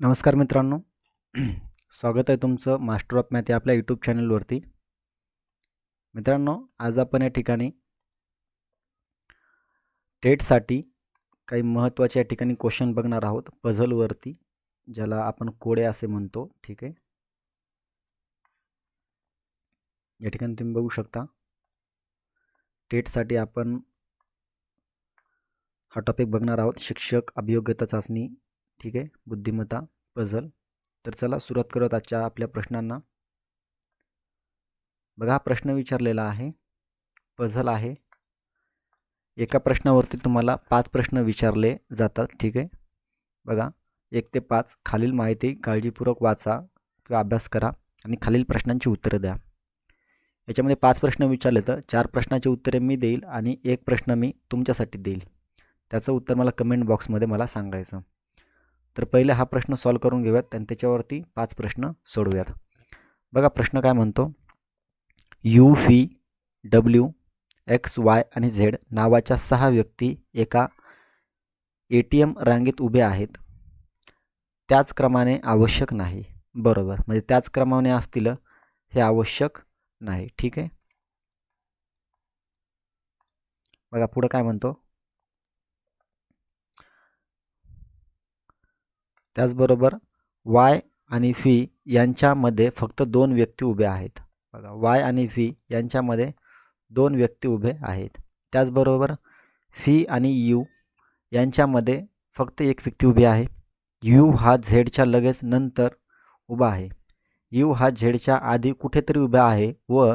नमस्कार मित्रांनो. स्वागत आहे तुमचं मास्टर ऑफ मॅथ या आपल्या यूट्यूब चॅनलवरती मित्रांनो आज आपण या ठिकाणी टेटसाठी काही महत्त्वाचे या ठिकाणी क्वेश्चन बघणार आहोत. पझलवरती ज्याला आपण कोडे असे म्हणतो. ठीक आहे? या ठिकाणी तुम्ही बघू शकता. टेटसाठी आपण हा टॉपिक बघणार आहोत. शिक्षक अभियोग्यता चाचणी ठीक आहे? बुद्धिमत्ता पझल तर चला सुरुवात करूयात आजच्या आपल्या प्रश्नांना. बघा हा प्रश्न विचारलेला आहे. पझल आहे. एका प्रश्नावरती तुम्हाला पाच प्रश्न विचारले जातात ठीक आहे? बघा एक ते पाच. खालील माहिती काळजीपूर्वक वाचा किंवा अभ्यास करा आणि खालील प्रश्नांची उत्तरं द्या. याच्यामध्ये पाच प्रश्न विचारले तर चार प्रश्नाची उत्तरे मी देईल आणि एक प्रश्न मी तुमच्यासाठी देईल. त्याचं उत्तर मला कमेंट बॉक्समध्ये मला सांगायचं. तर पहिला हा प्रश्न सॉल्व करून घेऊयात आणि त्याच्यावरती पाच प्रश्न सोडवूयात बघा प्रश्न काय म्हणतो? U V W X Y आणि झेड नावाच्या सहा व्यक्ती एका ए टी एम रांगेत उभे आहेत. त्याच क्रमाने आवश्यक नाही. बरोबर. म्हणजे त्याच क्रमाने असतील हे आवश्यक नाही. ठीक आहे? बघा पुढं काय म्हणतो? त्याचबरोबर वाय आणि व्ही यांच्यामध्ये फक्त दोन व्यक्ती उभे आहेत. बघा वाय आणि व्ही यांच्यामध्ये दोन व्यक्ती उभे आहेत. त्याचबरोबर व्ही आणि यू यांच्यामध्ये फक्त एक व्यक्ती उभी आहे. यू हा झेडच्या लगेच नंतर उभा आहे. यू हा झेडच्या आधी कुठेतरी उभा आहे व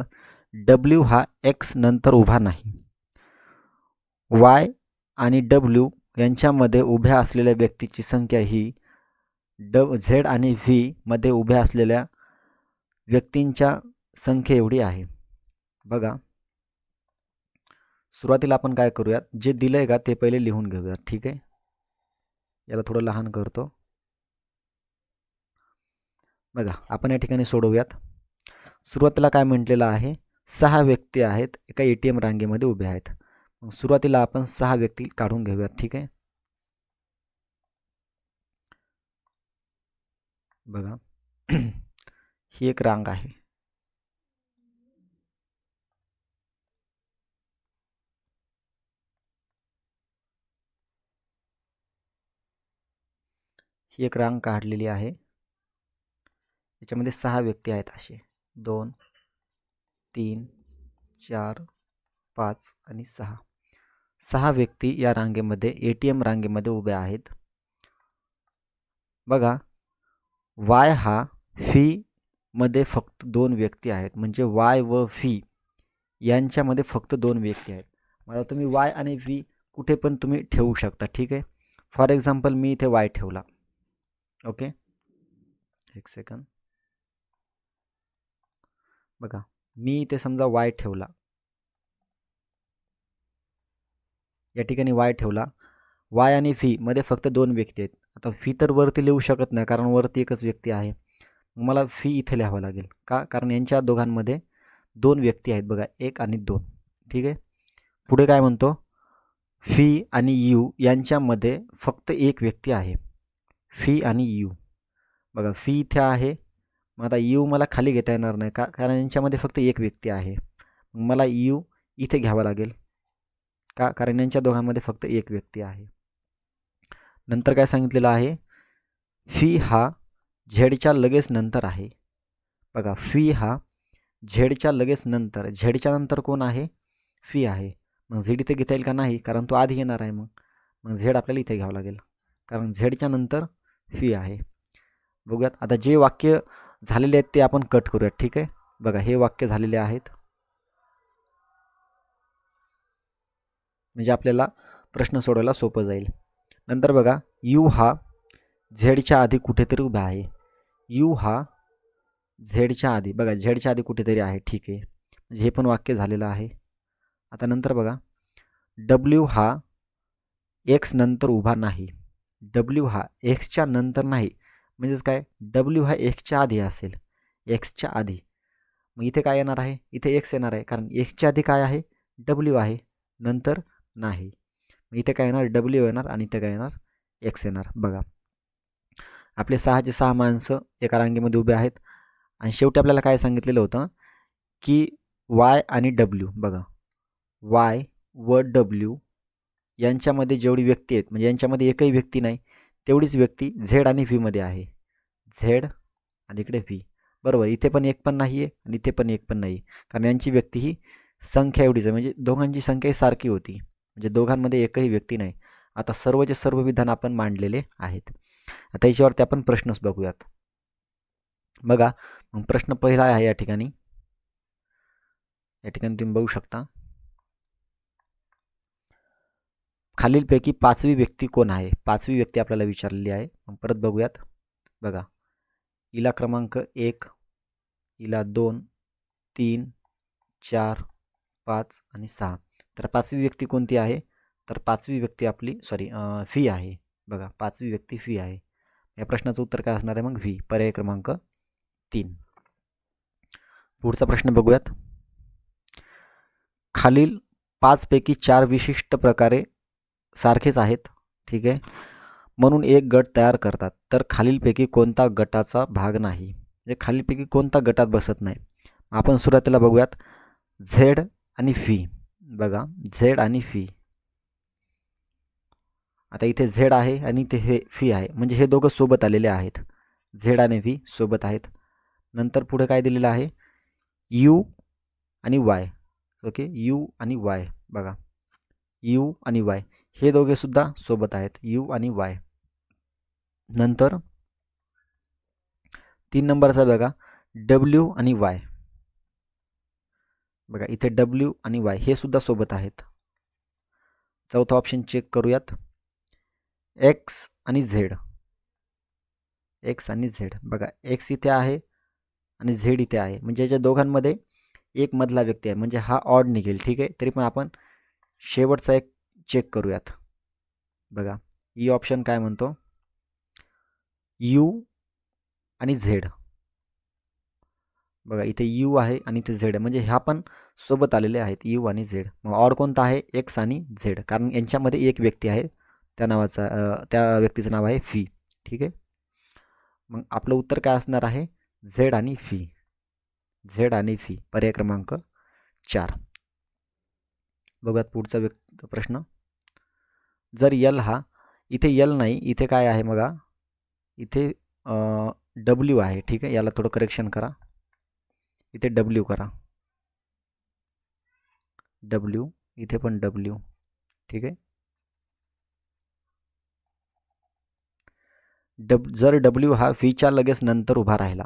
डब्ल्यू हा एक्स नंतर उभा नाही. वाय आणि डब्ल्यू यांच्यामध्ये उभ्या असलेल्या व्यक्तीची संख्या ही ड झेड आणि व्हीमध्ये उभ्या असलेल्या व्यक्तींच्या संख्येएवढी आहे. बघा. सुरुवातीला आपण काय करूयात? जे दिलं आहे का ते पहिले लिहून घेऊयात. ठीक आहे? याला थोडं लहान करतो. बघा आपण या ठिकाणी सोडवूयात. सुरुवातीला काय म्हटलेलं आहे? सहा व्यक्ती आहेत. एका ए टी एम रांगेमध्ये उभे आहेत. मग सुरुवातीला आपण सहा व्यक्ती काढून घेऊयात. ठीक आहे? बघा. ही एक रांग आहे. ही एक रांग काढलेली आहे. याच्यामध्ये सहा व्यक्ती आहेत असे. दोन तीन चार पाच आणि सहा. सहा व्यक्ती या रांगेमध्ये ए टी एम रांगेमध्ये उभ्या आहेत. बघा वाय हा फीमध्ये फक्त दोन व्यक्ती आहेत. म्हणजे वाय व फी यांच्यामध्ये फक्त दोन व्यक्ती आहेत. मला तुम्ही वाय आणि व्ही कुठे पण तुम्ही ठेवू शकता. ठीक आहे? फॉर एक्झाम्पल मी इथे वाय ठेवला. ओके एक सेकंद बघा मी इथे समजा वाय ठेवला. या ठिकाणी वाय ठेवला. वाय आणि व्ही मध्ये फक्त दोन व्यक्ती आहेत. आता फी तर वरती लिहू शकत नाही कारण वरती एकच व्यक्ती आहे. मला फी इथे लिहावं लागेल. का? कारण यांच्या दोघांमध्ये दोन व्यक्ती आहेत बघा एक आणि दोन. ठीक आहे? पुढे काय म्हणतो? फी आणि यू यांच्यामध्ये फक्त एक व्यक्ती आहे. फी आणि यू बघा फी इथे आहे. मग आता यू मला खाली घेता येणार नाही का? कारण यांच्यामध्ये फक्त एक व्यक्ती आहे. मला यू इथे घ्यावा लागेल. का? कारण यांच्या दोघांमध्ये फक्त एक व्यक्ती आहे. नंतर काय सांगितलेलं आहे? फी हा झेडच्या लगेच नंतर आहे. बघा फी हा झेडच्या लगेच नंतर झेडच्या नंतर कोण आहे? फी आहे. मग झेड इथे घेता येईल का नाही? कारण तो आधी येणार आहे मग. मग झेड आपल्याला इथे घ्यावं लागेल. कारण झेडच्या नंतर फी आहे. बघूयात. आता जे वाक्य झालेले आहेत ते आपण कट करूयात ठीक आहे? बघा हे वाक्य झालेले आहेत. म्हणजे आपल्याला प्रश्न सोडवायला सोपं जाईल. नंतर बघा यू हा झेडच्या आधी कुठेतरी उभा आहे. यू हा झेडच्या आधी बघा झेडच्या आधी कुठेतरी आहे ठीक आहे. म्हणजे हे पण वाक्य झालेलं आहे. आता नंतर बघा डब्ल्यू हा एक्स नंतर उभा नाही. डब्ल्यू हा एक्सच्या नंतर नाही. म्हणजेच काय? डब्ल्यू हा एक्सच्या आधी असेल. एक्सच्या आधी. मग इथे काय येणार आहे? इथे एक्स येणार आहे. कारण एक्सच्या आधी काय आहे? डब्ल्यू आहे. नंतर नाही. इथे काय येणार? डब्ल्यू येणार आणि इथे काय येणार? एक्स येणार. बघा. आपले सहाचे सहा माणसं एका रांगेमध्ये उभे आहेत. आणि शेवटी आपल्याला काय सांगितलेलं होतं? की वाय आणि डब्ल्यू बघा. वाय व डब्ल्यू यांच्यामध्ये जेवढी व्यक्ती आहेत म्हणजे यांच्यामध्ये एकही व्यक्ती नाही तेवढीच व्यक्ती झेड आणि व्हीमध्ये आहे. झेड आणि इकडे व्ही बरोबर. इथे पण एक पण नाही आहे आणि इथे पण एक पण नाही कारण यांची व्यक्ती ही संख्या एवढीच आहे. म्हणजे दोघांची संख्या ही सारखी होती. म्हणजे दोघांमध्ये एकही व्यक्ती नाही. आता सर्वचे सर्व विधान आपण मांडलेले आहेत. आता याच्यावरती आपण प्रश्नच बघूयात. बघा मग प्रश्न पहिला आहे या ठिकाणी. या ठिकाणी तुम्ही बघू शकता. खालीलपैकी पाचवी व्यक्ती कोण आहे? पाचवी व्यक्ती आपल्याला विचारलेली आहे. मग परत बघूयात. बघा. इला क्रमांक एक इला दोन तीन चार पाच आणि सहा. तर पाचवी व्यक्ती कोणती आहे? तर पाचवी व्यक्ती आपली सॉरी फी आहे. बघा पाचवी व्यक्ती फी आहे. या प्रश्नाचं उत्तर काय असणार आहे? मग व्ही पर्याय क्रमांक तीन. पुढचा प्रश्न बघूयात. खालील पाचपैकी चार विशिष्ट प्रकारे सारखेच आहेत ठीक आहे? म्हणून एक गट तयार करतात. तर खालीलपैकी कोणता गटाचा भाग नाही? म्हणजे खालीलपैकी कोणता गटात बसत नाही? आपण सुरुवातीला बघूयात. झेड आणि फी बघा झेड आणि फी. आता इथे झेड आहे आणि इथे हे फी आहे. म्हणजे हे दोघं सोबत आलेले आहेत. झेड आणि व्ही सोबत आहेत. नंतर पुढे काय दिलेलं आहे? यू आणि वाय. ओके? यू आणि वाय. बघा. यू आणि वाय. हे दोघेसुद्धा सोबत आहेत. यू आणि वाय. नंतर तीन नंबरचा बघा. डब्ल्यू आणि वाय. बघा इथे डब्ल्यू आणि वाय हे सुद्धा सोबत आहेत. चौथा ऑप्शन चेक करूयात. एक्स आणि झेड एक्स आणि झेड बघा एक्स इथे आहे आणि झेड इथे आहे. म्हणजे याच्या दोघांमध्ये एक मधला व्यक्ती आहे. म्हणजे हा ऑड निघेल ठीक आहे? तरी पण आपण शेवटचा एक चेक करूयात. बघा e ई ऑप्शन काय म्हणतो? यू आणि झेड बघा इथे यू आहे आणि इथे झेड आहे. म्हणजे ह्या पण सोबत आलेले आहेत यू आणि झेड. मग ऑड कोणता आहे? एक्स आणि झेड. कारण यांच्यामध्ये एक व्यक्ती आहे त्या नावाचा त्या व्यक्तीचं नाव आहे फी ठीक आहे? मग आपलं उत्तर काय असणार आहे? झेड आणि फी झेड आणि फी पर्याय क्रमांक चार. बघूयात पुढचा व्यक् प्रश्न. जर यल हा इथे यल नाही इथे काय आहे बघा? इथे डब्ल्यू आहे. ठीक आहे? याला थोडं करेक्शन करा. इथे डब्ल्यू करा. डब्ल्यू इथे पण डब्ल्यू ठीक आहे? डब जर डब्ल्यू हा फीच्या लगेच नंतर उभा राहिला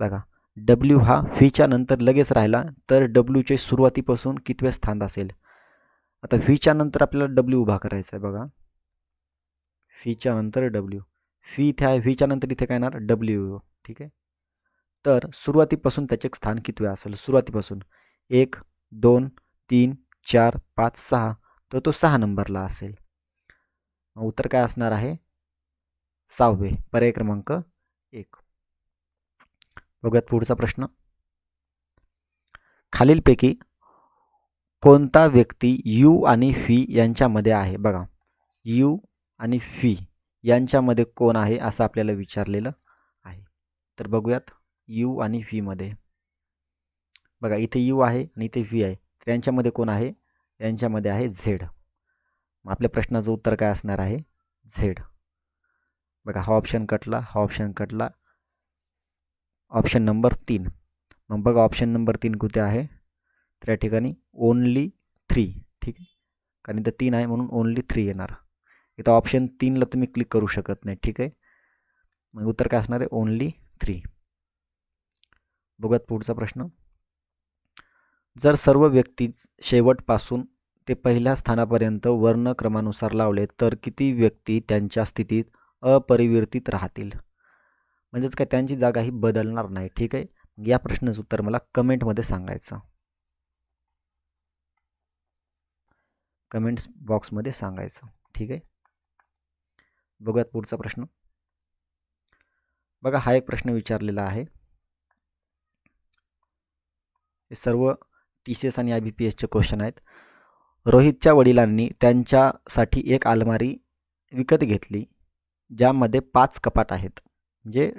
बघा. डब्ल्यू हा फीच्या नंतर लगेच राहिला तर डब्ल्यूचे सुरुवातीपासून कितवे स्थान असेल? आता व्हीच्या नंतर आपल्याला डब्ल्यू उभा करायचा आहे बघा. फीच्या नंतर डब्ल्यू फी इथे आहे व्हीच्या नंतर इथे काय येणार? डब्ल्यू ठीक आहे? तर सुरुवातीपासून त्याचे स्थान कितवे असेल? सुरुवातीपासून एक दोन तीन चार पाच सहा तर तो सहा नंबरला असेल. उत्तर काय असणार आहे? सहावे पर्याय क्रमांक एक. बघूयात पुढचा प्रश्न. खालीलपैकी कोणता व्यक्ती यू आणि फी यांच्यामध्ये आहे? बघा यू आणि फी यांच्यामध्ये कोण आहे असं आपल्याला विचारलेलं आहे. तर बघूयात. यू आणि व्हीमध्ये बघा इथे यू आहे आणि इथे व्ही आहे. तर यांच्यामध्ये कोण आहे? यांच्यामध्ये आहे झेड. मग आपल्या प्रश्नाचं उत्तर काय असणार आहे? झेड. बघा हा ऑप्शन कटला हा ऑप्शन कटला. ऑप्शन नंबर तीन. मग बघा ऑप्शन नंबर तीन कुठे आहे? तर या ठिकाणी ओनली थ्री ठीक आहे? कारण इथं तीन आहे म्हणून ओनली थ्री येणार. इथं ऑप्शन तीनला तुम्ही क्लिक करू शकत नाही. ठीक आहे? मग उत्तर काय असणार आहे? ओनली थ्री बघूयात पुढचा प्रश्न. जर सर्व व्यक्ती शेवटपासून ते पहिल्या स्थानापर्यंत वर्णक्रमानुसार लावले तर किती व्यक्ती त्यांच्या स्थितीत अपरिवर्तित राहतील? म्हणजेच काय त्यांची जागा ही बदलणार नाही ठीक आहे? या प्रश्नाचं उत्तर मला कमेंटमध्ये सांगायचं कमेंट्स बॉक्समध्ये सांगायचं ठीक आहे? बघूयात पुढचा प्रश्न. बघा हा एक प्रश्न विचारलेला आहे. हे सर्व टी सी एस आणि आय बी पी एसचे क्वेश्चन आहेत. रोहितच्या वडिलांनी त्यांच्यासाठी एक अलमारी विकत घेतली ज्यामध्ये पाच कपाट आहेत म्हणजे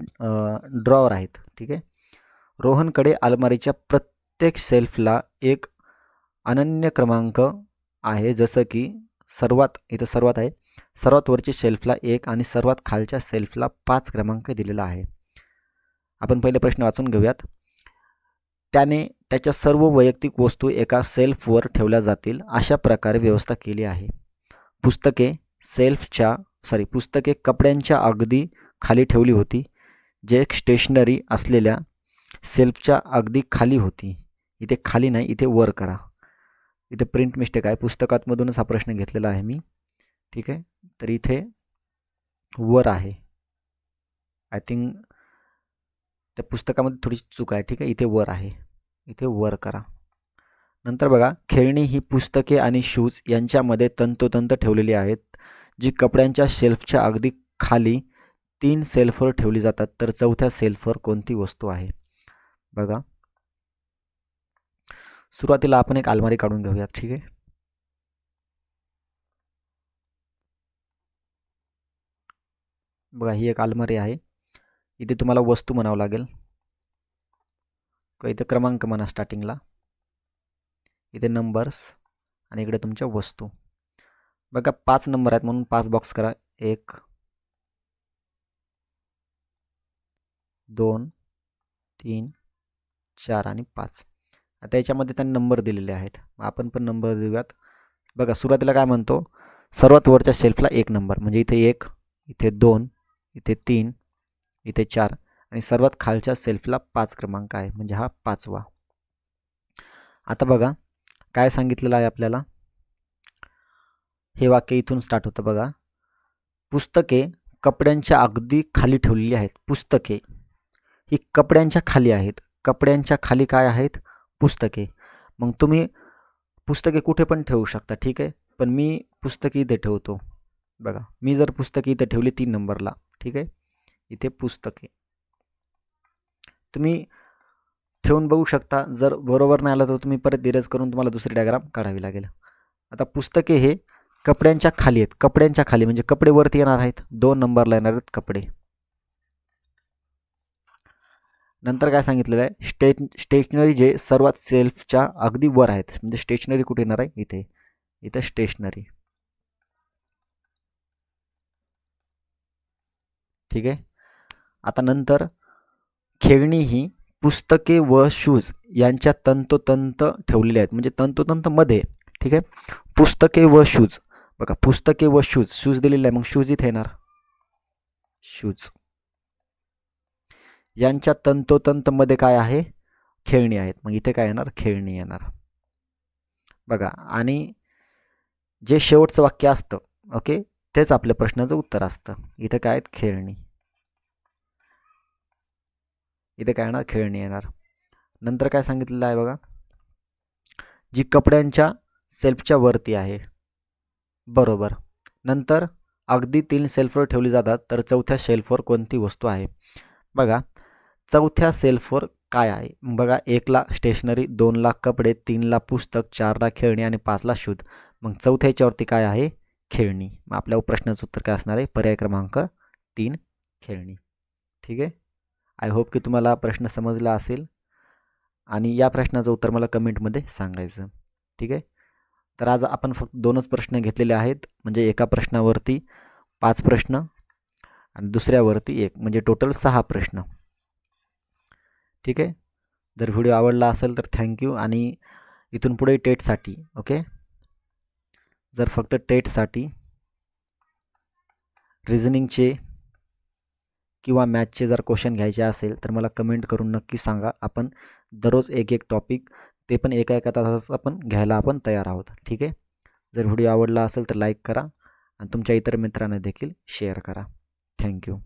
ड्रॉवर आहेत ठीक आहे? रोहनकडे अलमारीच्या प्रत्येक सेल्फला एक अनन्य क्रमांक आहे जसं की सर्वात इथं सर्वात आहे. सर्वात वरची शेल्फला एक आणि सर्वात खालच्या सेल्फला पाच क्रमांक दिलेला आहे. आपण पहिले प्रश्न वाचून घेऊयात. त्याने त्याच्या सर्व वैयक्तिक वस्तू एका सेल्फवर ठेवल्या जातील अशा प्रकारे व्यवस्था केली आहे. पुस्तके सेल्फच्या सॉरी पुस्तके कपड्यांच्या अगदी खाली ठेवली होती जे स्टेशनरी असलेल्या सेल्फच्या अगदी खाली होती. इथे खाली नाही इथे वर करा. इथे प्रिंट मिस्टेक आहे. पुस्तकातमधूनच हा प्रश्न घेतलेला आहे मी. ठीक आहे? तर इथे वर आहे. आय थिंक त्या पुस्तकामध्ये थोडी चूक आहे. ठीक आहे? इथे वर आहे. इथे वर करा. नंतर बघा खेळणी ही पुस्तके आणि शूज यांच्यामध्ये तंतोतंत ठेवलेली आहेत जी कपड्यांच्या शेल्फच्या अगदी खाली तीन सेल्फवर ठेवली जातात. तर चौथ्या सेल्फवर कोणती वस्तू आहे? बघा. सुरुवातीला आपण एक अलमारी काढून घेऊयात. ठीक आहे? बघा ही एक अलमारी आहे. इथे तुम्हाला वस्तू म्हणावं लागेल. इथे क्रमांक म्हणा स्टार्टिंगला इथे नंबर्स आणि इकडे तुमच्या वस्तू. बघा पाच नंबर आहेत म्हणून पाच बॉक्स करा. एक दोन तीन चार आणि पाच. आता याच्यामध्ये त्यांनी नंबर दिलेले आहेत. आपण पण नंबर देऊयात. बघा सुरुवातीला काय म्हणतो? सर्वात वरच्या शेल्फला एक नंबर म्हणजे इथे एक इथे दोन इथे तीन इथे चार. आणि सर्वात खालच्या सेल्फला पाच क्रमांक आहे म्हणजे हा पाचवा. आता बघा काय सांगितलेलं आहे आपल्याला? हे वाक्य इथून स्टार्ट होतं बघा. पुस्तके कपड्यांच्या अगदी खाली ठेवलेली आहेत. पुस्तके. ही कपड्यांच्या खाली आहेत. कपड्यांच्या खाली काय आहेत? पुस्तके. मग तुम्ही पुस्तके कुठे पण ठेवू शकता ठीक आहे? पण मी पुस्तके इथे ठेवतो. बघा मी जर पुस्तके इथे ठेवली तीन नंबरला ठीक आहे? इथे पुस्तके तुम्ही ठेवून बघू शकता. जर बरोबर नाही आलं तर तुम्ही परत धीरज करून तुम्हाला दुसरी डायग्राम काढावी लागेल. आता पुस्तके हे कपड्यांच्या खाली आहेत. कपड्यांच्या खाली म्हणजे कपडे वरती येणार आहेत. दोन नंबरला येणार आहेत कपडे. नंतर काय सांगितलेलं आहे? स्टे स्टेशनरी जे सर्वात सेल्फच्या अगदी वर आहेत. म्हणजे स्टेशनरी कुठे येणार आहे? इथे. इथं स्टेशनरी. ठीक आहे? आता नंतर खेळणी ही पुस्तके व शूज यांच्या तंतोतंत ठेवलेले आहेत. म्हणजे तंतोतंतमध्ये ठीक आहे? पुस्तके व शूज बघा पुस्तके व शूज शूज दिलेले आहे. मग शूज इथे येणार. शूज यांच्या तंतोतंतमध्ये काय आहे? खेळणी आहेत. मग इथे काय येणार? खेळणी येणार. बघा आणि जे शेवटचं वाक्य असतं ओके? तेच आपल्या प्रश्नाचं उत्तर असतं. इथे काय आहेत? खेळणी. इथे काय येणार? खेळणी येणार. नंतर काय सांगितलेलं आहे बघा. जी कपड्यांच्या सेल्फच्या वरती आहे. बरोबर. नंतर अगदी तीन सेल्फवर ठेवली जातात तर चौथ्या शेल्फवर कोणती वस्तू आहे? बघा. चौथ्या सेल्फवर काय आहे? बघा एकला स्टेशनरी दोनला कपडे तीनला पुस्तक चारला खेळणी आणि पाचला शूज. मग चौथ्या याच्यावरती काय आहे? खेळणी. मग आपल्या प्रश्नाचं उत्तर काय असणार आहे? पर्याय क्रमांक तीन खेळणी. ठीक आहे? आय होप की तुम्हाला प्रश्न समजला असेल. आणि या प्रश्नाचं उत्तर मला कमेंटमध्ये सांगायचं. ठीक आहे? तर आज आपण फक्त दोनच प्रश्न घेतलेले आहेत. म्हणजे एका प्रश्नावरती पाच प्रश्न आणि दुसऱ्यावरती एक. म्हणजे टोटल सहा प्रश्न. ठीक आहे? जर व्हिडिओ आवडला असेल तर थँक्यू आणि इथून पुढे टेटसाठी. ओके? जर फक्त टेटसाठी रिझनिंगचे किंवा मॅथचे जर क्वेश्चन घ्यायचे असेल तर मला कमेंट करून नक्की सांगा. आपण दररोज एक एक टॉपिक ते पण एका एका तासाचा आपण घ्यायला आपण तयार आहोत. ठीक आहे? जर व्हिडिओ आवडला असेल तर लाईक करा आणि तुमच्या इतर मित्रांना देखील शेअर करा. थँक्यू.